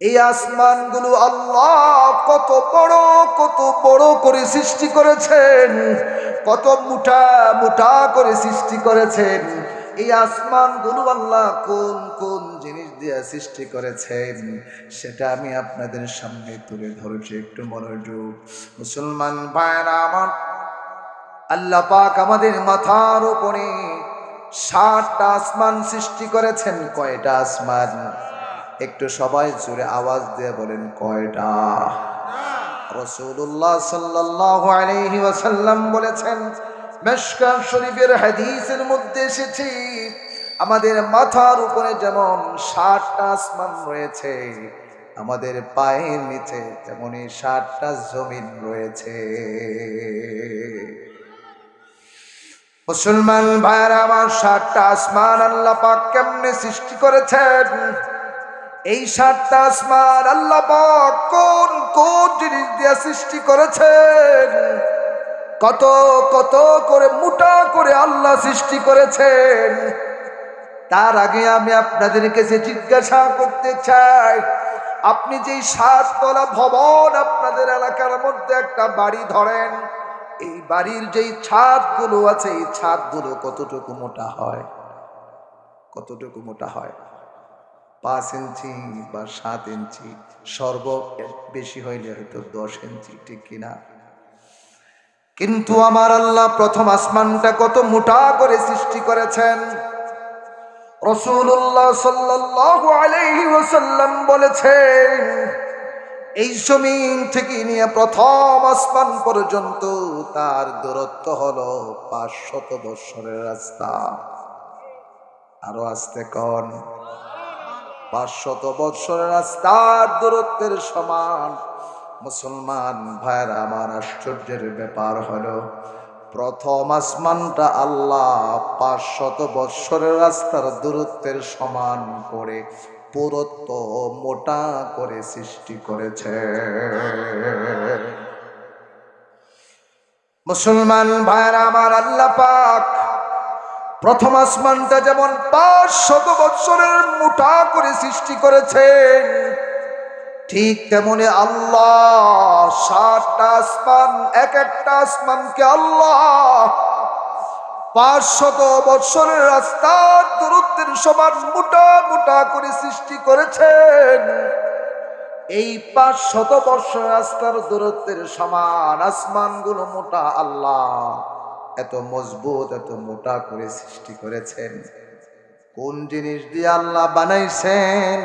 এই আসমানগুলো আল্লাহ কত বড় কত বড় করে সৃষ্টি করেছেন, কত মোটা মোটা করে সৃষ্টি করেছেন। এই আসমানগুলো আল্লাহ কোন কোন জিনিস দিয়ে সৃষ্টি করেছেন, সেটা আমি আপনাদের সামনে তুলে ধরেছি একটু মনোযোগ। মুসলমান ভাইরা আমার, আল্লাহ পাক আমাদের মাথার উপরে ষাটটা আসমান সৃষ্টি করেছেন, কয়টা আসমান? একটু সবাই জুড়ে আওয়াজ দিয়ে বলেন, কয়টা? রসুল্লাহ সাল্লাহ আলহি ওয়াসাল্লাম বলেছেন মেশকার শরীফের হাদিসের মধ্যে এসেছি, আমাদের মাথার উপরে যেমন ষাটটা আসমান রয়েছে, আমাদের পায়ের নিচে তেমনই ষাটটা জমিন রয়েছে। মুসলমান ভাইরা আমার ষাটটা আসমান আল্লাহ কেমনে সৃষ্টি করেছেন? এই সাতটা আসমান আল্লাহ কোন কোন জিনিস দিয়ে সৃষ্টি করেছেন? কত কত করে মোটা করে আল্লাহ সৃষ্টি করেছেন? তার আগে আমি আপনাদের কাছে জিজ্ঞাসা করতে চাই, আপনি যেই সাততলা ভবন আপনাদের এলাকার মধ্যে একটা বাড়ি ধরেন, এই বাড়ির যেই ছাদগুলো আছে, এই ছাদগুলো কতটুকু মোটা হয়? কতটুকু মোটা হয়? পাঁচ ইঞ্চি বা সাত ইঞ্চি সর্ব বেশি হইলে হয়তো দশ ইঞ্চি, ঠিক কিনা? কিন্তু আমার আল্লাহ প্রথম আসমানটা কত মোটা করে সৃষ্টি করেছেন। রসুল্লাহ সাল্লাল্লাহু আলাইহি বলেছেন, এই জমিন থেকে নিয়ে প্রথম আসমান পর্যন্ত তার দূরত্ব হলো পাঁচশত বৎসরের রাস্তা। আরও আসতে কন। পাঁচশত বৎসরের রাস্তার দূরত্বের সমান। মুসলমান ভাইয়ের, আমার আশ্চর্যের ব্যাপার হলো, প্রথম আসমানটা আল্লাহ পাঁচশত বৎসরের রাস্তার দূরত্বের সমান করে পুরত্ব মোটা করে সৃষ্টি করেছে। মুসলমান ভাইরা আমার আল্লাহ পাক প্রথম আসমানটা যেমন পাঁচ শত বৎসরের মোটা করে সৃষ্টি করেছেন, ঠিক তেমনি আল্লাহ সাতটা আসমান এক একটা আসমানকে আল্লাহ পাঁচ শত বৎসরের রাস্তার দূরত্বের সমান মোটা মোটা করে সৃষ্টি করেছেন। এই পাঁচ শত বৎসর রাস্তার দূরত্বের সমান আসমানগুলো মোটা আল্লাহ। এত মজবুত, এত মোটা করে সৃষ্টি করেছেন। কোন জিনিস দিয়ে আল্লাহ বানাইছেন?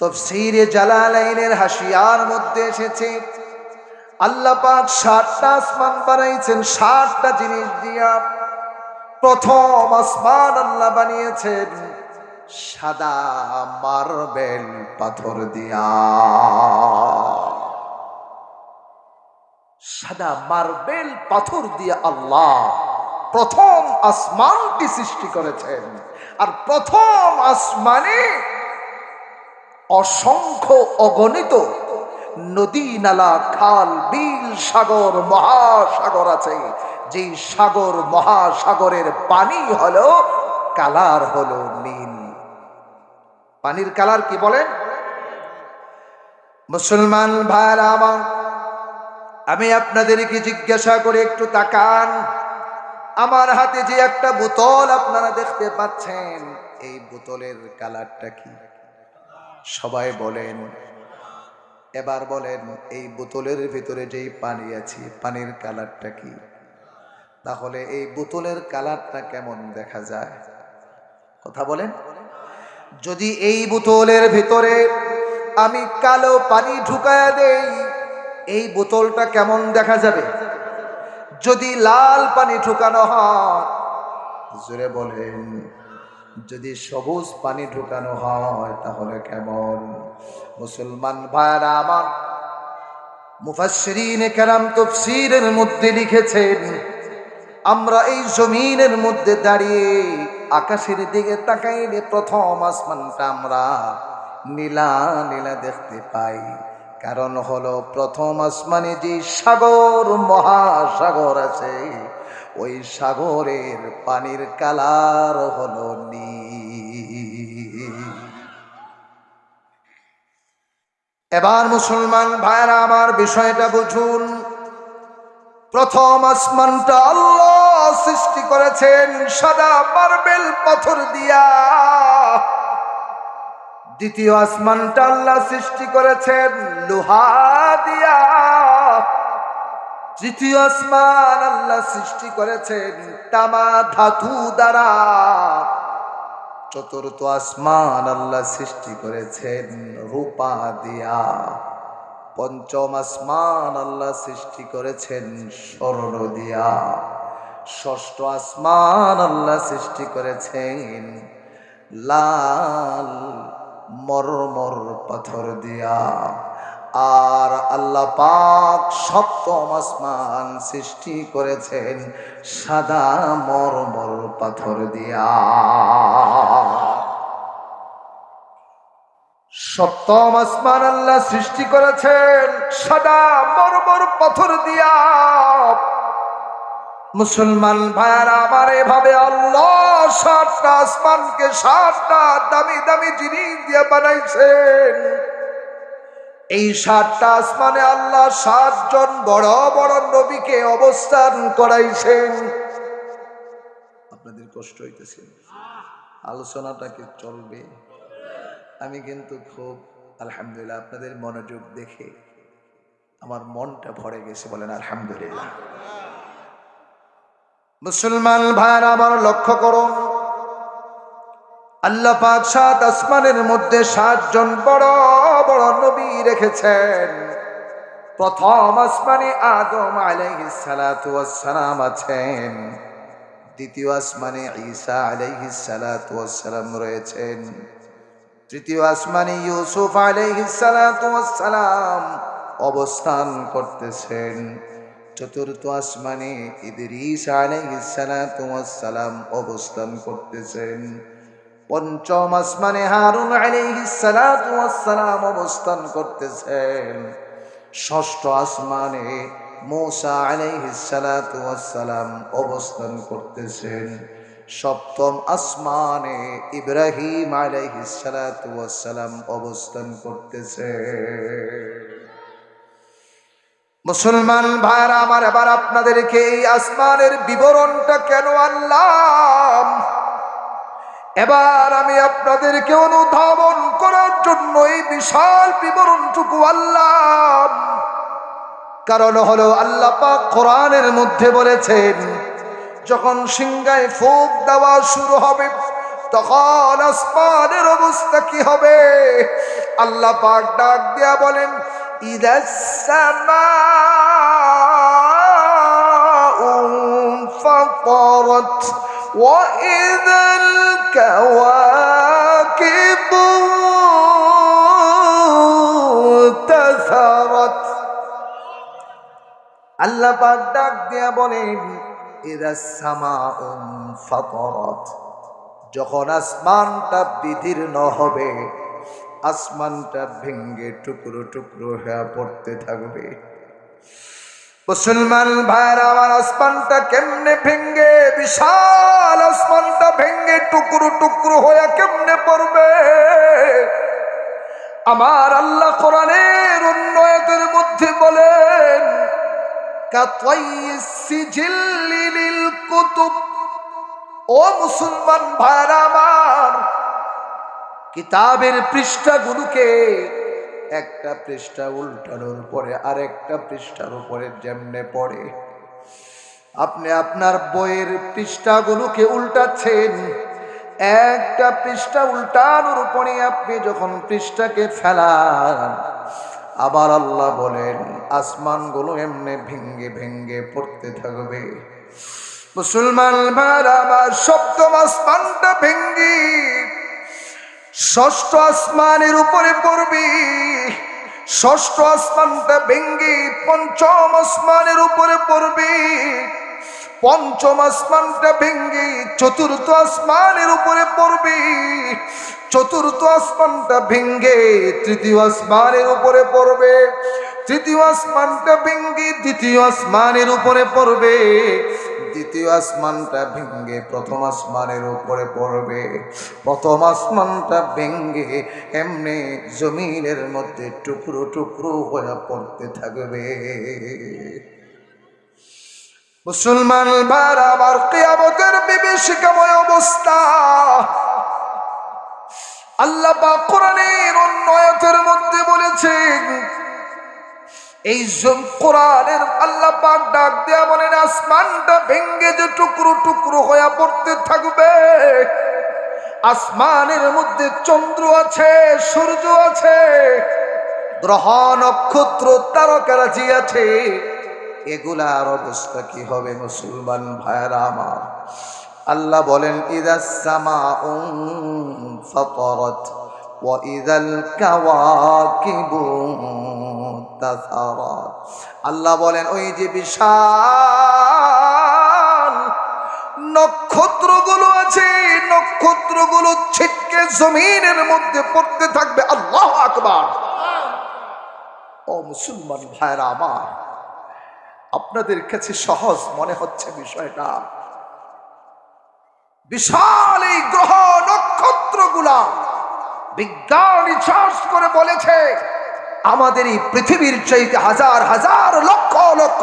তফসিরে জালালাইনের হাসিয়ার মধ্যে এসেছে। আল্লাহ পাক ষাটটা আসমান বানাইছেন ষাটটা জিনিস দিয়া। প্রথম আসমান আল্লাহ বানিয়েছেন, সাদা মার্বেল পাথর দিয়া। সাদা মার্বেল পাথর দিয়ে আল্লাহ প্রথম আসমানটি সৃষ্টি করেছেন। আর প্রথম আসমানে অসংখ্য অগণিত নদী নালা, খাল, বিল, সাগর, মহাসাগর আছে। যে সাগর, মহাসাগরের পানি হলো, কালার হলো নীল। পানির কালার কি বলেন? মুসলমান ভাইরা আমার আমি আপনাদেরকে জিজ্ঞাসা করে একটু তাকান। আমার হাতে যে একটা বোতল আপনারা দেখতে পাচ্ছেন, এই বোতলের কালারটা কি? সবাই বলেন। এবার বলেন, এই বোতলের ভিতরে যেই পানি আছে, পানির কালারটা কি? তাহলে এই বোতলের কালারটা কেমন দেখা যায়? কথা বলেন। যদি এই বোতলের ভিতরে আমি কালো পানি ঢুকায়া দেই এই বোতলটা কেমন দেখা যাবে? যদি লাল পানি ঢুকানো হয়, জোরে বলেন, যদি সবুজ পানি ঢুকানো হয়, তাহলে কেমন? মুসলমান ভাইরা আমার মুফাসসিরিন কেরাম তফসিরের মধ্যে লিখেছেন, আমরা এই জমিনের মধ্যে দাঁড়িয়ে আকাশের দিকে তাকাইলে প্রথম আসমানটা আমরা নীলা নীলা দেখতে পাই। কারণ হলো প্রথম আসমানে যে সাগর, মহাসাগর আছে, ওই সাগরের পানির কালার হলো নীল। এবার মুসলমান ভাইরা আমার বিষয়টা বুঝুন। প্রথম আসমানটা আল্লাহ সৃষ্টি করেছেন সাদা মার্বেল পাথর দিয়া। দ্বিতীয় আসমানটা আল্লাহ সৃষ্টি করেছেন, লোহা দিয়া। তৃতীয় আসমান আল্লাহ সৃষ্টি করেছেন, তামা ধাতু দ্বারা। চতুর্থ আসমান আল্লাহ সৃষ্টি করেছেন, রূপা দিয়া। পঞ্চম আসমান আল্লাহ সৃষ্টি করেছেন, স্বর্ণ দিয়া। ষষ্ঠ আসমান আল্লাহ সৃষ্টি করেছেন, লাল মরমর পাথর দিয়া। আর আল্লাহ পাক সপ্তম আসমান সৃষ্টি করেছেন সাদা মরমর পাথর দিয়া। সপ্তম আসমান আল্লাহ সৃষ্টি করেছেন সাদা মরমর পাথর দিয়া। মুসলমান ভাইয়ারা, আমার এভাবে আল্লাহ সাতটা আসমানকে সাতটা দামি দামি জিনিস দিয়ে বানাইছেন। এই সাতটা আসমানে আল্লাহ সাতজন বড় বড় নবীকে অবস্থান করাইছেন। আপনাদের কষ্ট হইতেছে। আলোচনাটা কি চলবে? আমি কিন্তু খুব, আলহামদুলিল্লাহ, আপনাদের মনোযোগ দেখে আমার মনটা ভরে গেছে বলেন আলহামদুলিল্লাহ। মুসলমান ভাইয়ার আমার লক্ষ্য করুন আল্লাহ পাক সাত আসমানের মধ্যে সাতজন বড় বড় নবী রেখেছেন। প্রথম আসমানে আদম সালাম আছেন। দ্বিতীয় আসমানে ঈসা সালাম রয়েছেন। তৃতীয় আসমানে ইউসুফ সালাম অবস্থান করতেছেন। চতুর্থ আসমানে ইদরিস আলাইহিস সালাতু অবস্থান করতেছেন। পঞ্চম আসমানে হারুন আলাইহিস সালাতু ওয়াস অবস্থান করতেছেন। ষষ্ঠ আসমানে মূসা আলাইহিস সালাতু অবস্থান করতেছেন। সপ্তম আসমানে ইব্রাহিম আলাইহিস সালাতু ওয়াস সালাম অবস্থান করতেছেন। মুসলমান ভাইরা, আমার এবার আপনাদেরকে এই আসমানের বিবরণটা কেন আনলাম? এবার আমি আপনাদেরকে অনুধাবন করার জন্য এই বিশাল বিবরণটুকু আল্লাহ কারণ হলো আল্লাহ পাক কোরআনের মধ্যে বলেছেন, যখন সিংগায় ফুক দেওয়া শুরু হবে, তখন আসমানের অবস্থা কি হবে? আল্লাহ পাক ডাক দিয়া বলেন إذا السماء انفطرت وإذا الكواكب انتثرت আল্লাহ পাক ডাক দিয়া বলেন ইদা সামা ফাতরত যখন আসমানটা বিদীর্ণ হবে আসমানটা ভেঙ্গে টুকরো টুকরো হয়ে পড়তে থাকবে। মুসলমান ভাইয়ের, আমার আসমানটা কেমনে ভেঙ্গে, বিশাল আসমানটা ভেঙ্গে টুকরো টুকরো হয়ে কেমনে পড়বে? আমার আল্লাহ কোরআনের উন্নয়তের মধ্যে বলেন ও মুসলমান ভাইরা আমার কিতাবের পৃষ্ঠাগুলোকে একটা পৃষ্ঠা উল্টানোর পরে আরেকটা পৃষ্ঠার উপরে যেমনে পড়ে। আপনি আপনার বইয়ের পৃষ্ঠাগুলোকে উল্টাচ্ছেন, একটা পৃষ্ঠা উল্টানোর উপরে আপনি যখন পৃষ্ঠাকে ফেলান, আবার আল্লাহ বলেন, আসমানগুলো এমনি ভেঙ্গে ভেঙ্গে পড়তে থাকবে। মুসলমান ভার আমার সপ্তম আসমানটা ভেঙ্গি ষষ্ঠ আসমানের উপরে পড়বি। ষষ্ঠ আসমানটা ভেঙ্গি পঞ্চম আসমানের উপরে পড়বি। পঞ্চম আসমানটা ভেঙ্গি চতুর্থ আসমানের উপরে পড়বি। চতুর্থ আসমানটা ভেঙ্গে তৃতীয় আসমানের উপরে পড়বে। তৃতীয় আসমানটা ভেঙ্গি দ্বিতীয় আসমানের উপরে পড়বে। দ্বিতীয় আসমানটা ভেঙ্গে প্রথম আসমানের উপরে পড়বে। প্রথম আসমানটা ভেঙ্গে এমনি জমিনের মধ্যে টুকরো টুকরো হয়ে পড়তে থাকবে। মুসলমান ভার আবার কেয়ামতের বিভীষিকাময় অবস্থা। আল্লাহ কোরআনের অন্য আয়াতের মধ্যে বলেছেন এই কোরআনের আল্লাহ পাক ডাক দেয়া বলেন, আসমানটা ভেঙ্গে যে টুকরো টুকরো হয়ে পড়তে থাকবে, আসমানের মধ্যে চন্দ্র আছে, সূর্য আছে গ্রহ নক্ষত্র, তারকারাজি আছে। এগুলার অবস্থা কি হবে মুসলমান ভাইরা আমার? আল্লাহ বলেন ইদাসমা ফতরত। وإذا الكواكب انتثرت আল্লাহ বলেন ওই যে বিশাল নক্ষত্রগুলো আছে নক্ষত্রগুলো ছিটকে জমিনের মধ্যে পড়তে থাকবে আল্লাহ আকবার ও মুসলমান ভাইরা আমার আপনাদের কাছে সহজ মনে হচ্ছে বিষয়টা বিশাল এই গ্রহ নক্ষত্রগুলা বিজ্ঞান রিসার্চ করে বলেছে, আমাদের এই পৃথিবীর চাইতে হাজার হাজার লক্ষ লক্ষ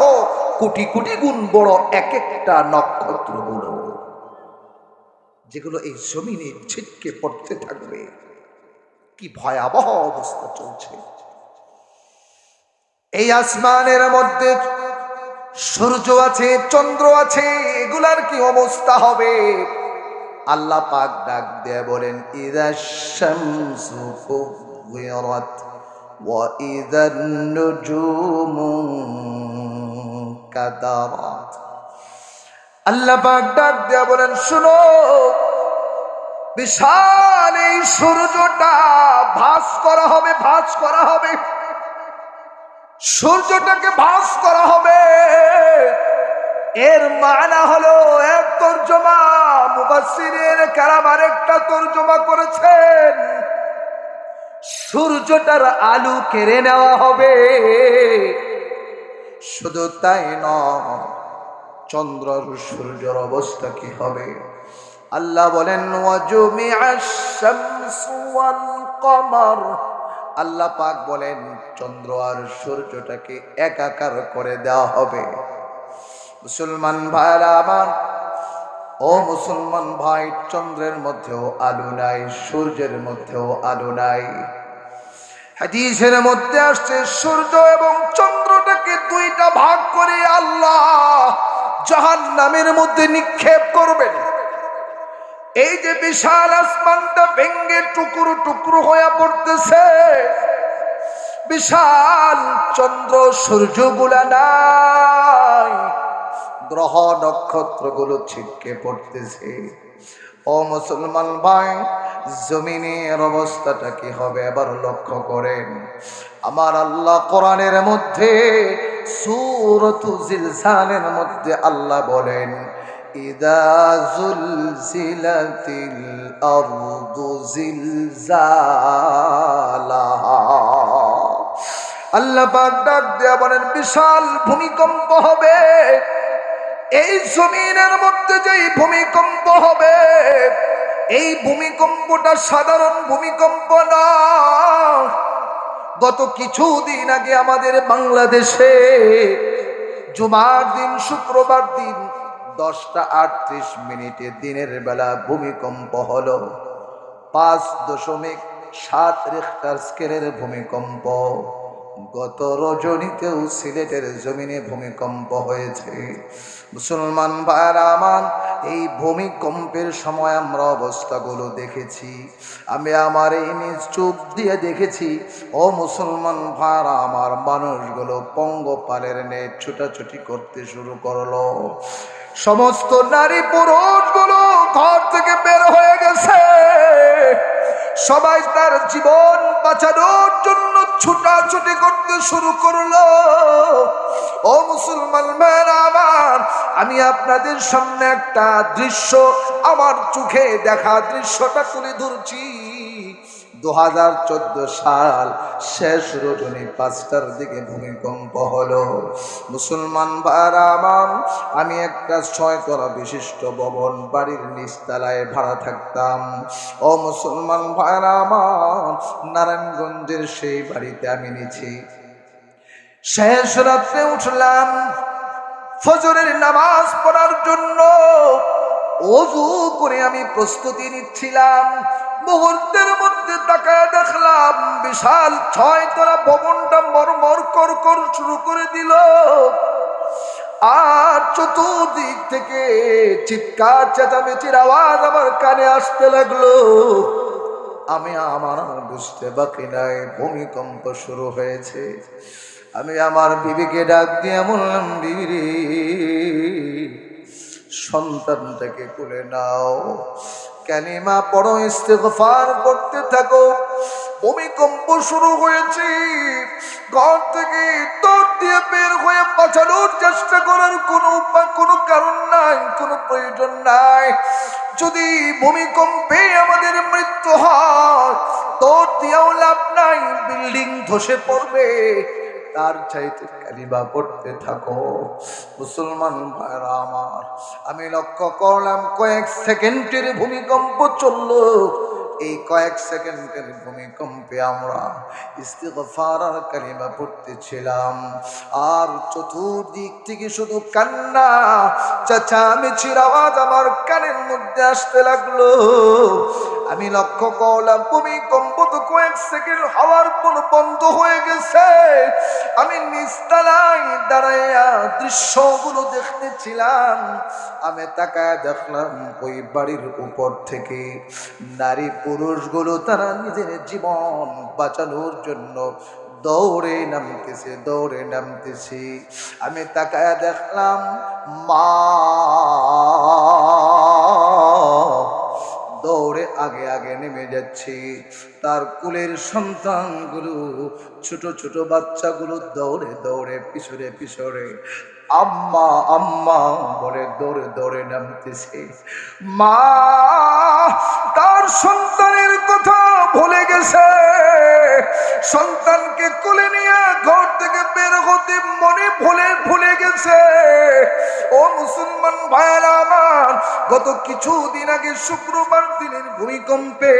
কোটি কোটি গুণ বড় এক একটা নক্ষত্রগুলো যেগুলো এই জমিনে ছিটকে পড়তে থাকবে। কি ভয়াবহ অবস্থা চলছে। এই আসমানের মধ্যে সূর্য আছে, চন্দ্র আছে, এগুলার কি অবস্থা হবে? আল্লাহ পাক ডাক দিয়ে বলেন, ইদা শামসু কুবিরাত আল্লাহ ডাক দিয়ে বলেন, শুনো, বিশাল এই সূর্যটা ভাস করা হবে, ভাস করা হবে। সূর্যটাকে ভাস করা হবে। এর মানা হলো এক তর্জমা মুবাসিরের কারাম আরেকটা তর্জমা করেছেন। সূর্যটার আলু কেড়ে নেওয়া হবে। শুধু তাই নয় চন্দ্র সূর্যের অবস্থা কি হবে? আল্লাহ বলেন আল্লাহ পাক বলেন, চন্দ্র আর সূর্যটাকে একাকার করে দেওয়া হবে। মুসলমান ভাইরা আমার ও মুসলমান ভাই, চন্দ্রের মধ্যেও আলো নাই, সূর্যের মধ্যেও আলো নাই। হাদিসের মধ্যে আসছে, সূর্য এবং চন্দ্রটাকে দুইটা ভাগ করে আল্লাহ জাহান নামের মধ্যে নিক্ষেপ করবেন। এই যে বিশাল আসমানটা ভেঙ্গে টুকরো টুকরো হয়ে পড়তেছে, বিশাল চন্দ্র সূর্য সূর্যগুলা নাই। গ্রহ নক্ষত্রগুলো ছিটকে পড়তেছে। ও মুসলমান ভাই, জমিনের অবস্থাটা কি হবে এবার লক্ষ্য করেন। আমার আল্লাহ কোরআনের মধ্যে, সুরতু জিলসানের মধ্যে আল্লাহ বলেন আল্লাহ বলেন, বিশাল ভূমিকম্প হবে। এই জমিনের মধ্যে যেই ভূমিকম্প হবে, এই ভূমিকম্পটা সাধারণ ভূমিকম্প না। গত কিছুদিন আগে আমাদের বাংলাদেশে জুমার দিন, শুক্রবার দিন, দশটা আটত্রিশ মিনিটে দিনের বেলা ভূমিকম্প হলো। পাঁচ দশমিক সাত রেখটার স্কেলের ভূমিকম্প। গত রজনীতেও সিলেটের জমিনে ভূমিকম্প হয়েছে। মুসলমান ভাইরা আমার, এই ভূমিকম্পের সময় আমরা অবস্থাগুলো দেখেছি। আমি আমার এই নিজ চোখ দিয়ে দেখেছি, ও মুসলমান ভাইরা আমার, মানুষগুলো পঙ্গপালের নে ছুটাছুটি করতে শুরু করল। সমস্ত নারী পুরুষগুলো ঘর থেকে বের হয়ে গেছে। সবাই তার জীবন বাঁচানোর জন্য ছুটাছুটি করতে শুরু করল। ও মুসলমান ভাইরা আমার, আমি আপনাদের সামনে একটা দৃশ্য, আমার চোখে দেখা দৃশ্যটা তুলে ধরছি। দু হাজার চোদ্দ সাল শেষ রজনী পাঁচটার দিকে ভূমিকম্প হলো। মুসলমান ভাইরামান আমি একটা ছয়তলা বিশিষ্ট ভবন বাড়ির নিচতলায় ভাড়া থাকতাম। ও মুসলমান ভাইরামান নারায়ণগঞ্জের সেই বাড়িতে আমি নিছি শেষ রাত্রে উঠলাম ফজরের নামাজ পড়ার জন্য। অজু করে আমি প্রস্তুতি নিচ্ছিলাম। মুহূর্তের মধ্যে তাকায় দেখলাম বিশাল ছয় তলা ভবনটা মরমর কর কর শুরু করে দিল। আর চতুর্দিক থেকে চিৎকার, চেঁচামেচির আওয়াজ আমার কানে আসতে লাগল। আমি আমার বুঝতে বাকি নাই, ভূমিকম্প শুরু হয়েছে। আমি আমার বিবিকে ডাক দিয়ে বললাম, বিবি, সন্তানটাকে তুলে নাও। ক্যানিমা পড়ো, ইস্তেগফার করতে থাকো। ভূমিকম্প শুরু হয়েছে। ঘর থেকে তোর দিয়ে বের হয়ে বাঁচানোর চেষ্টা করার কোনো উপায়, কোনো কারণ নাই, কোনো প্রয়োজন নাই। যদি ভূমিকম্পে আমাদের মৃত্যু হয় তোর দিয়েও লাভ নাই, বিল্ডিং ধসে পড়বে। তার চাইতে কালিবা পড়তে থাকো। মুসলমান ভাইরা আমার, আমি লক্ষ্য করলাম কয়েক সেকেন্ডের ভূমিকম্প চলল। এই কয়েক সেকেন্ডের ভূমিকম্পে আমরা ইস্তিগফার আর কালিমা পড়তেছিলাম। আর চতুর্দিক থেকে শুধু কান্না, চেঁচামেচির আওয়াজ আমার কানের মধ্যে আসতে লাগল। আমি লক্ষ্য করলাম ভূমিকম্প কয়েক সেকেন্ড হওয়ার পর বন্ধ হয়ে গেছে। আমি নিস্তালায় দাঁড়াইয়া দৃশ্যগুলো দেখতেছিলাম। আমি তাকায় দেখলাম ওই বাড়ির উপর থেকে নারী পুরুষগুলো তারা নিজের জীবন বাঁচানোর জন্য দৌড়ে নামতেছে দৌড়ে নামতেছে। আমি তাকায় দেখলাম, মা! দৌড়ে আগে আগে নেমে যাচ্ছে। তার কুলের সন্তানগুলো, ছোট ছোট বাচ্চাগুলো দৌড়ে দৌড়ে পিছরে পিছরে আম্মা আম্মা বলে দৌড়ে দৌড়ে নামতেছে। মা, তার সন্তানের কথা ভুলে গেছে। সন্তানকে কোলে নিয়ে ঘর থেকে বের হতে মনে ভুলে ভুলে গেছে। ও মুসলমান ভাইয়ারা আমার, গত কিছুদিন আগে শুক্রবার দিনের ভূমিকম্পে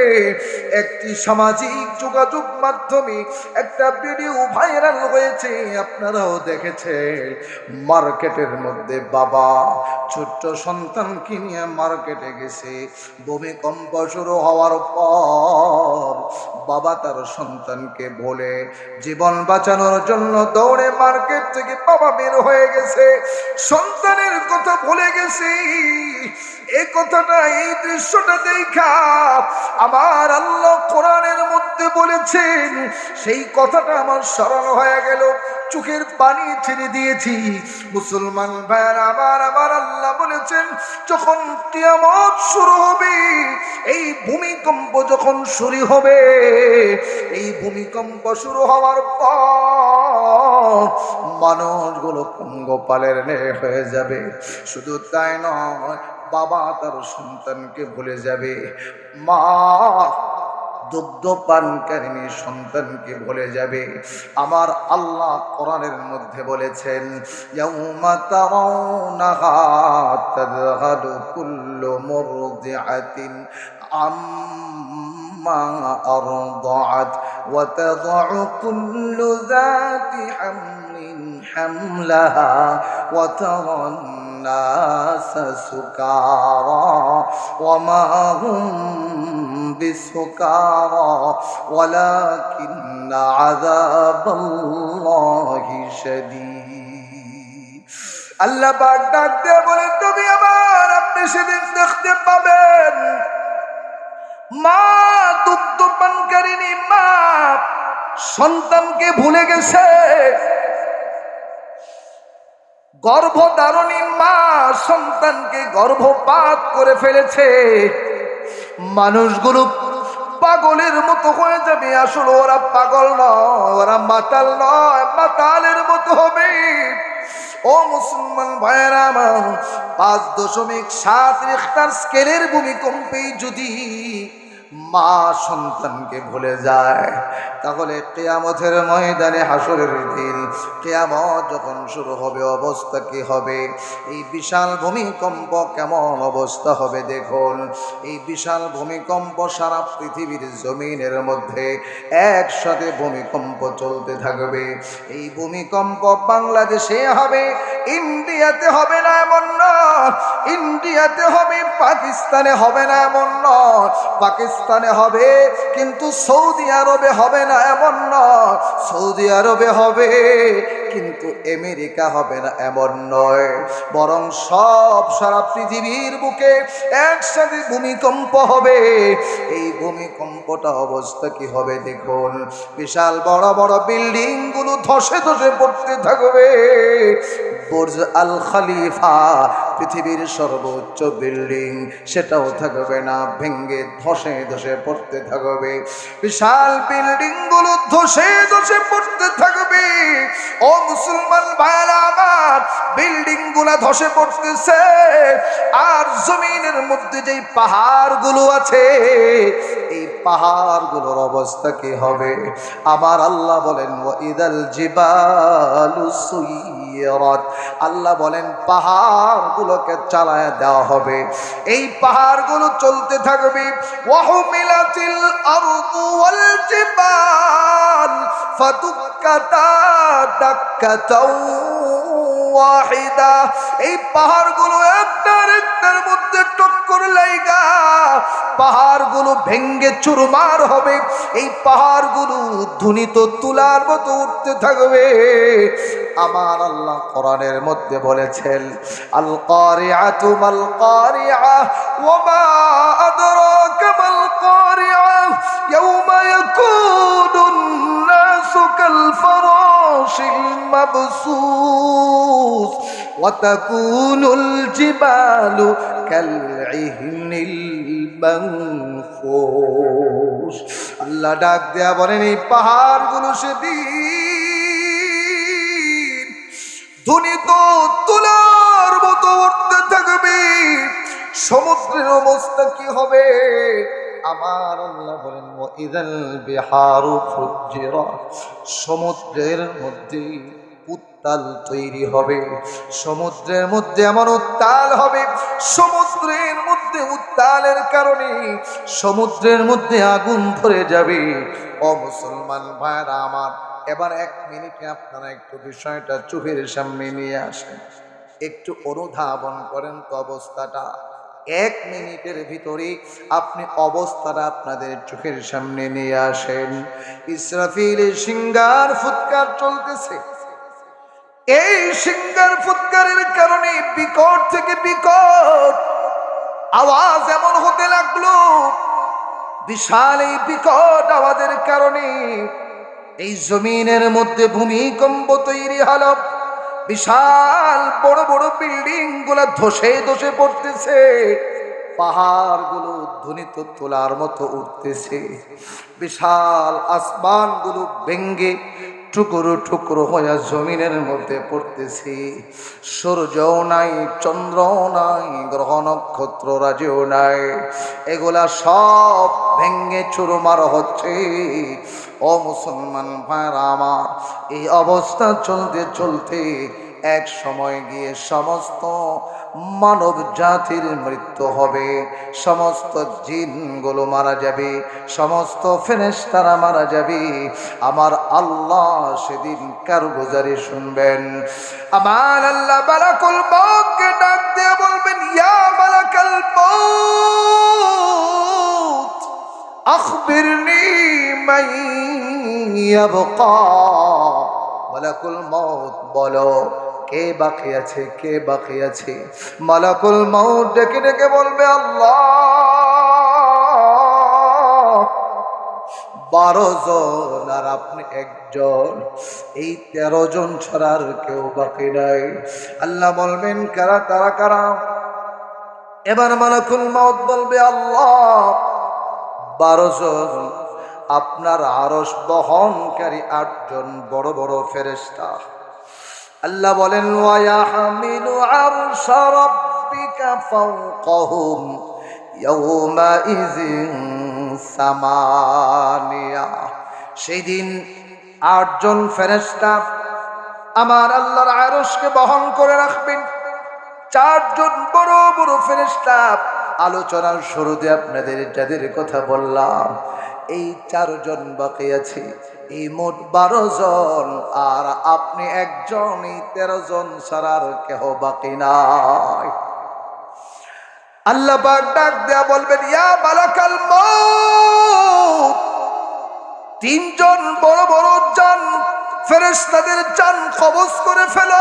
একটি সামাজিক যোগাযোগ মাধ্যমে একটা ভিডিও ভাইরাল হয়েছে, আপনারাও দেখেছেন। মার্কেটের মধ্যে বাবা, ছোট্ট সন্তানকে নিয়ে মার্কেটে গেছে। ভূমিকম্প শুরু হওয়ার পর বাবা তার সন্তানকে বলে, জীবন বাঁচানোর জন্য দৌড়ে মার্কেট থেকে বাবা বের হয়ে গেছে। সন্তানের কথা ভুলে গেছি। এই কথাটা, এই দৃশ্যটা দেখা আমার আল্লাহ কোরআনের মধ্যে বলেছেন, সেই কথাটা আমার স্মরণ হয়ে গেল, চোখের পানি ছেড়ে দিয়েছি। মুসলমান ভাইয়ার আবার আবার আল্লাহ বলেছেন, যখন কিয়ামত শুরু হবে, এই ভূমিকম্প যখন শুরু হবে, এই ভূমিকম্প শুরু হওয়ার পর মানুষগুলো পঙ্গপালের হয়ে যাবে। শুধু তাই নয় বাবা তার সন্তানকে ভুলে যাবে। মা দুগ্ধ পানকারিনী সন্তানকে বলে যাবে। আমার আল্লাহ কোরআনের মধ্যে বলেছেন আরদাআত ওয়া তাযউ কুল্লু যাতি হামলিন হামলাহা ওয়া তারান الناس سكارى وما هم بسكارى ولكن عذاب الله شديد আল্লাহ পাক ডাক দিয়ে বলে তুমি আবার আপনি সেদিন দেখতে পাবেন মা দুগ্ধ পানকারিনী মা সন্তানকে ভুলে গেছে গর্ভধারণী মা সন্তানকে গর্ভপাত করে ফেলেছে। মানুষগুলো পাগলের মতো হয়ে যাবে। আসলে ওরা পাগল নয়, ওরা মাতাল নয়, মাতালের মতো হবে। ও মুসলমান ভাইয়েরা পাঁচ দশমিক সাত রেখটার স্কেলের ভূমিকম্পে যদি মা সন্তানকে ভুলে যায়। তাহলে কেয়ামতের ময়দানে হাসরের দিন, কেয়ামত যখন শুরু হবে, অবস্থা কি হবে? এই বিশাল ভূমিকম্প কেমন অবস্থা হবে দেখুন। এই বিশাল ভূমিকম্প সারা পৃথিবীর জমিনের মধ্যে একসাথে ভূমিকম্প চলতে থাকবে। এই ভূমিকম্প বাংলাদেশে হবে, ইন্ডিয়াতে হবে না এমন নয় ইন্ডিয়াতে হবে, পাকিস্তানে হবে না এমন নয় পাকিস্তানে হবে, কিন্তু সৌদি আরবে হবে না, এমন নয় সৌদি আরবে হবে, কিন্তু আমেরিকা হবে না, এমন নয়। বরং সব সারা পৃথিবীর বুকে একসাথে ভূমিকম্প হবে। এই ভূমিকম্পটা অবস্থা কি হবে দেখুন। বিশাল বড় বড় বিল্ডিংগুলো ধসে ধসে পড়তে থাকবে। বুর্জ আল খালিফা পৃথিবীর সর্বোচ্চ বিল্ডিং, সেটাও থাকবে না, ভেঙ্গে ধসে ধসে পড়তে থাকবে। বিশাল বিল্ডিংগুলো ধসে ধসে পড়তে থাকবে। ও মুসলমান ভাইরা আমার বিল্ডিংগুলা ধসে পড়তেছে। আর জমিনের মধ্যে যেই পাহাড়গুলো আছে, এই পাহাড়গুলোর অবস্থা কি হবে? আমার আল্লাহ বলেন ইদাল জিবালু সুইরাত আল্লাহ বলেন, পাহাড়গুলোকে চালায় দেওয়া হবে। এই পাহাড়গুলো চলতে থাকবে, ওয়াহমিলাতিল আরদু ওয়াল জিবাল ফাদুক্কাতা দাক্কাতাও ওয়াহিদা। এই পাহাড়গুলো একটার একটার মধ্যে টক্কর লাইগা। পাহাড়গুলো ভেঙ্গে চুরমার হবে। এই পাহাড়গুলো ধ্বনিত তুলার মতো উঠতে থাকবে। আমার আল্লাহ কোরআনের মধ্যে বলেছেন আল কারিআতু মাল কারিআ ওয়া মা আদরাকা মাল কারিআ ইয়াউমা ইয়াকুনুন নাসু কাল ফারাশিল মাবসুস وتكون الجبال كالعهن المنفوش আল্লাহ ডাক দেয়া বলেন এই পাহাড়গুলো সেদিন ধ্বনিত তুলার মতো উঠতে থাকবে সমুদ্রের অবস্থা কি হবে আমার আল্লাহ বলেন ইদাল বিহারু ফুজ্জিরাত সমুদ্রের মধ্যে উত্তাল তৈরি হবে। সমুদ্রের মধ্যে এমন উত্তাল হবে, সমুদ্রের মধ্যে উত্তালের কারণে সমুদ্রের মধ্যে আগুন ধরে যাবে। ও মুসলমান ভাইরা আমার, এবার এক মিনিটে আপনারা একটু বিষয়টা চোখের সামনে নিয়ে আসেন। একটু অনুধাবন করেন তো অবস্থাটা। এক মিনিটের ভিতরে আপনি অবস্থাটা আপনাদের চোখের সামনে নিয়ে আসেন। ইসরাফিলের সিঙ্গার ফুৎকার চলতেছে। এই সিঙ্গার ফুৎকারের কারণে বিকট থেকে বিকট আওয়াজ এমন হতে লাগল। বিশাল এই বিকট আওয়াজের কারণে এই জমিনের মধ্যে ভূমিকম্প তৈরি হলো। বিশাল বড় বড় বিল্ডিংগুলা ধসে ধসে পড়তেছে। পাহাড়গুলো ধ্বনিত তোলার মতো উঠতেছে। বিশাল আসমানগুলো ভেঙ্গে টুকরো টুকরো হইয়া জমিনের মধ্যে পড়তেছি। সূর্যও নাই, চন্দ্রও নাই, গ্রহ নক্ষত্র রাজেও নাই। এগুলা সব ভেঙ্গে চুরমার হচ্ছে। ও মুসলমান ভাইরা আমার, এই অবস্থা চলতে চলতে এক সময় গিয়ে সমস্ত মানব জাতির মৃত্যু হবে, সমস্ত জিনগুলো মারা যাবে, সমস্ত ফেরেশতারা মারা যাবে। আমার আল্লাহ সেদিন কারগুজারি শুনবেন। আমার আল্লাহ বালাকুল মৌতকে ডাক দিয়ে বলবেন, ইয়া বালাকাল আখবিরনি ইয়াবকা। মালাকুল মৌত বলো কে বাকি আছে, কে বাকি আছে? মালাকুল মৌত ডেকে ডেকে বলবে, আল্লাহ, বারো জন আর আপনি একজন। এই তেরো জন ছাড়া আর কেউ বাকি নাই। আল্লাহ বলবেন, কারা তারা কারা? এবার মালাকুল মৌত বলবে, আল্লাহ, বারো জন। আপনার আরস বহনকারী আটজন বড় বড় ফেরেস্তা আল্লাহ বলেন ওয়াহমিলু আরশ রাব্বিকা ফাওকাহুম ইয়াওমাইযিন সামানিয়া। সেই দিন আটজন ফেরেশতা আমার আল্লাহর আরশকে বহন করে রাখবেন। চারজন বড় বড় ফেরেশতা, আলোচনার শুরুতে আপনাদের যাদের কথা বললাম। এই চারজন বাকি আছে। এই মোট বারো জন, আর আপনি একজন এই তেরো জন ছাড়ার কেহ বাকি নাই। আল্লাহ ডাক দেয়া বলবেন, ইয়া মউত। তিনজন বড় বড় জান ফেরেশতাদের জান কবজ করে ফেল।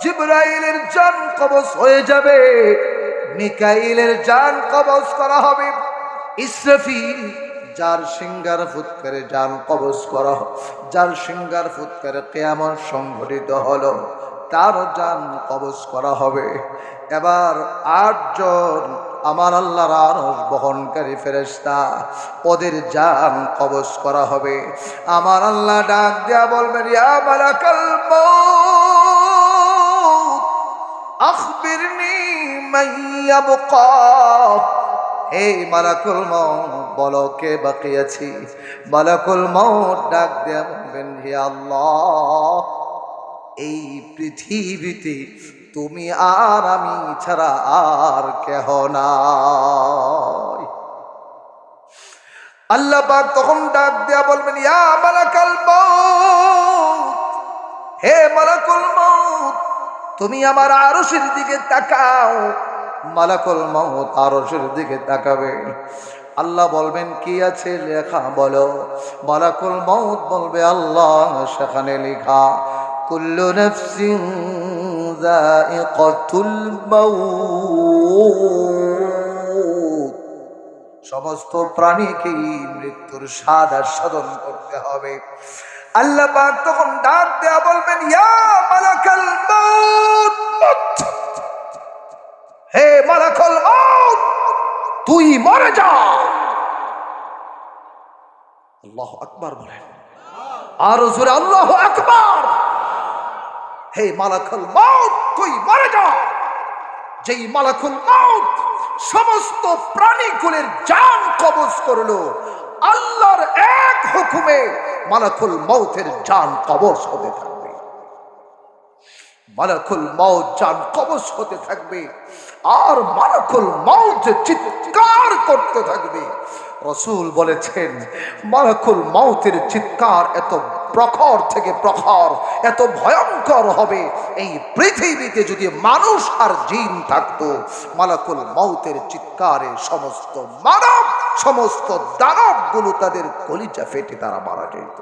জিব্রাইলের জান কবজ হয়ে যাবে, মিকাইলের জান কবজ করা হবে। ইসরাফিল, যার সিঙ্গার ফুৎকারে যান কবজ করা যার সিঙ্গার ফুৎকারে কেমন সংঘটিত হলো তার জান কবজ করা হবে। এবার আটজন আমার আল্লাহর আরশ বহনকারী ফেরেশতা, ওদের জান কবজ করা হবে। আমার আল্লাহ ডাক দেয়া বলবেন, ইয়া মালাকাল মউত হে মালাকুল মউত, বলো কে বাকি আছি? মালাকুল মউত ডাক দেয়া বলবেন, হে আল্লাহ, এই পৃথিবীতে তুমি আর আমি ছাড়া আর কেহ নাই। আল্লাহ পাক তখন ডাক দেয়া বলবেন, ইয়া মালাকাল হে মালাকুল তুমি আমার আরশের দিকে তাকাও। মালাকুল মউত আরশের দিকে তাকাবে। আল্লাহ বলবেন, কি আছে লেখা? বলো। মালাকুল মউত বলবে, আল্লাহ, সেখানে লেখা, কুল্লু সমস্ত প্রাণীকেই মৃত্যুর স্বাদ আস্বাদন করতে হবে। আল্লাহ তখন ডাক দেয়া বলবেন, ইয়া মালাকাল মাউত। হে মালাকুল তুই মরে যা। আল্লাহ আকবার বলেন। আর জোরে আল্লাহ আকবার। হে মালাকুল মাউত, তুই মরে যা। যেই মালাকুল মাউত সমস্ত প্রাণীগুলোর জান কবজ করল, আল্লাহর এক হুকুমে মালাকুল মৌতের জান কবজ হতে থাকবে। মালাকুল মৌত জান কবজ হতে থাকবে, আর মালাকুল যে চিৎকার করতে থাকবে। রসুল বলেছেন, মালাকুল মৌতের চিৎকার এত প্রখর থেকে প্রখর, এত ভয়ঙ্কর হবে। এই পৃথিবীতে যদি মানুষ আর জিন থাকতো, মালাকুল মৌতের চিৎকারে সমস্ত মানব, সমস্ত দানবগুলো তাদের কলিজা ফেটে তারা মারা যেত।